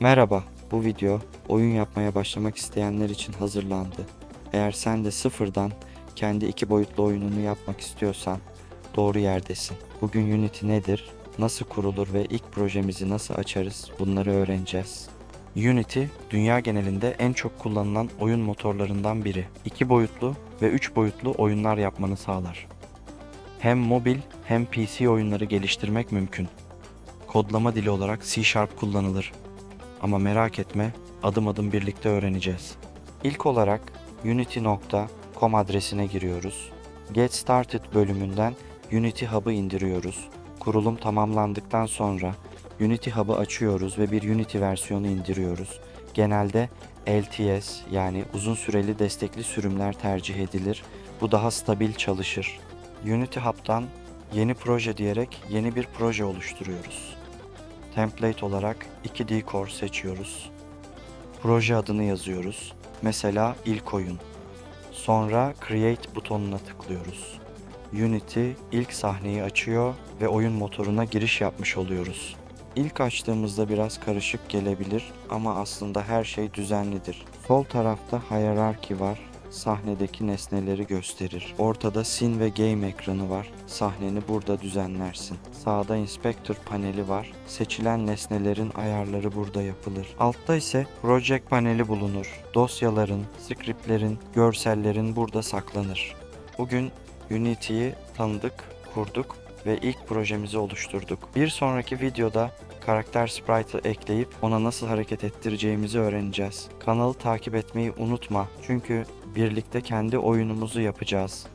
Merhaba, bu video oyun yapmaya başlamak isteyenler için hazırlandı. Eğer sen de sıfırdan kendi iki boyutlu oyununu yapmak istiyorsan doğru yerdesin. Bugün Unity nedir, nasıl kurulur ve ilk projemizi nasıl açarız bunları öğreneceğiz. Unity, dünya genelinde en çok kullanılan oyun motorlarından biri. İki boyutlu ve üç boyutlu oyunlar yapmanı sağlar. Hem mobil hem PC oyunları geliştirmek mümkün. Kodlama dili olarak C Sharp kullanılır. Ama merak etme, adım adım birlikte öğreneceğiz. İlk olarak unity.com adresine giriyoruz. Get Started bölümünden Unity Hub'ı indiriyoruz. Kurulum tamamlandıktan sonra Unity Hub'ı açıyoruz ve bir Unity versiyonu indiriyoruz. Genelde LTS yani uzun süreli destekli sürümler tercih edilir. Bu daha stabil çalışır. Unity Hub'dan yeni proje diyerek yeni bir proje oluşturuyoruz. Template olarak 2D Core seçiyoruz. Proje adını yazıyoruz. Mesela ilk oyun. Sonra Create butonuna tıklıyoruz. Unity ilk sahneyi açıyor ve oyun motoruna giriş yapmış oluyoruz. İlk açtığımızda biraz karışık gelebilir ama aslında her şey düzenlidir. Sol tarafta hierarchy var. Sahnedeki nesneleri gösterir. Ortada scene ve game ekranı var. Sahneni burada düzenlersin. Sağda inspector paneli var. Seçilen nesnelerin ayarları burada yapılır. Altta ise project paneli bulunur. Dosyaların, scriptlerin, görsellerin burada saklanır. Bugün Unity'yi tanıdık, kurduk ve ilk projemizi oluşturduk. Bir sonraki videoda karakter sprite'ı ekleyip ona nasıl hareket ettireceğimizi öğreneceğiz. Kanalı takip etmeyi unutma çünkü birlikte kendi oyunumuzu yapacağız.